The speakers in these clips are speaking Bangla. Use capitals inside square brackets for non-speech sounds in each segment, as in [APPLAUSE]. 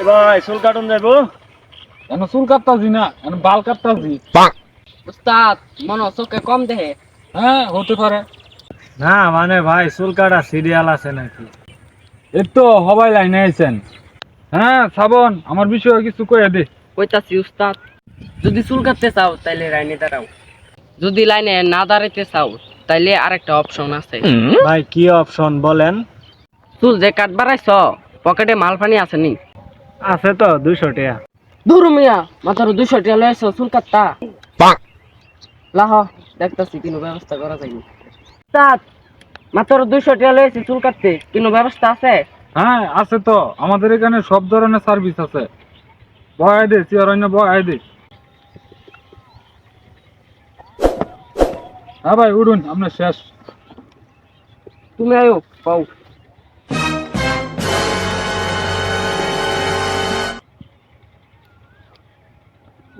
এ ভাই চুল কাটুন চুল কাটতাছি না এখন বাল কাটতাছি। উস্তাদ মনে চোখে কম দেহে। হ্যাঁ হতে পারে। না মানে ভাই চুল কাটা সিরিয়াল আছে নাকি? এই তো সবাই লাইনে আইছেন। হ্যাঁ শ্রাবণ আমার বিষয়ে কিছু কয়ে দে। কইতাছি উস্তাদ যদি চুল কাটতে চাও তাইলে লাইনে দাঁড়াও। যদি লাইনে না দাঁড়াইতে চাও তাইলে আরেকটা অপশন আছে। ভাই কি অপশন বলেন? চুল যে কাট বাড়াইছ পকেটে মাল পানি আছে নি? আছে তো দুইশো টাকা দূর মিয়া মাত্র দুইশো টাকা লয়েছ চুল কাটতা। লাহ দেখতাছি কোনো ব্যবস্থা করা যায়নি উস্তাদ মাত্র দুইশো টাকা লয়েছি চুল কাটতে কোনো ব্যবস্থা আছে? হ্যাঁ আছে তো আমাদের এখানে সব ধরনের সার্ভিস আছে। বয় দে চিয়ারণ্য বয় দে। হ্যাঁ ভাই উঠুন আপনার শেষ। তুমি আয়ো পাও।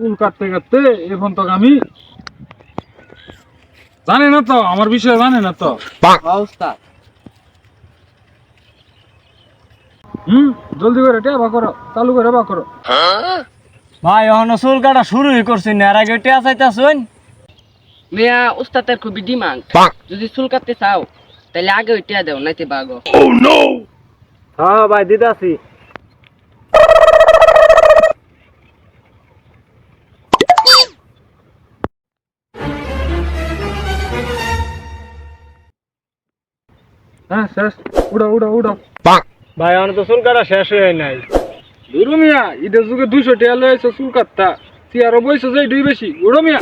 চুল কাটতে কাটতে এখন তো আমি জানে না তো আমার বিষয়ে জানে না তো। হ্যাঁ, উস্তাদ হুম জলদি করে টেবা করো চালু করে বা করো। ভাই এখনও চুল কাটা শুরুই করছি না এর আগে টেয়া চাইতেছুন? মিয়া উস্তাদের খুবই ডিমান্ড। যদি চুল কাটতে চাও তাহলে আগে ওইটা দেও নাইতে বাগো ও নো হ্যাঁ ভাই দিদাসি হ্যাঁ শেষ। উড়ো উড়ো উড়ো ভাই এখনও তো চুল কাটা শেষ হয়ে নাই। দুরু মিয়া ঈদের যুগে দুইশো টাকা লয়েছে চুল কাটতা। চেয়ারও বইছো যে দুই বেশি। উড়ো মিয়া।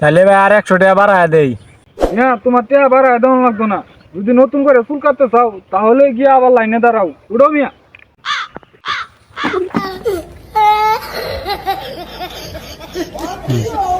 তাহলে ভাই আর একশো টাকা বাড়ায় দেই। মিয়া তোমার টাকা বাড়ায় দেওয়া লাগতো না। যদি নতুন করে চুল কাটতে চাও তাহলে গিয়ে আবার লাইনে দাঁড়াও। উড়ো মিয়া। ha! [LAUGHS]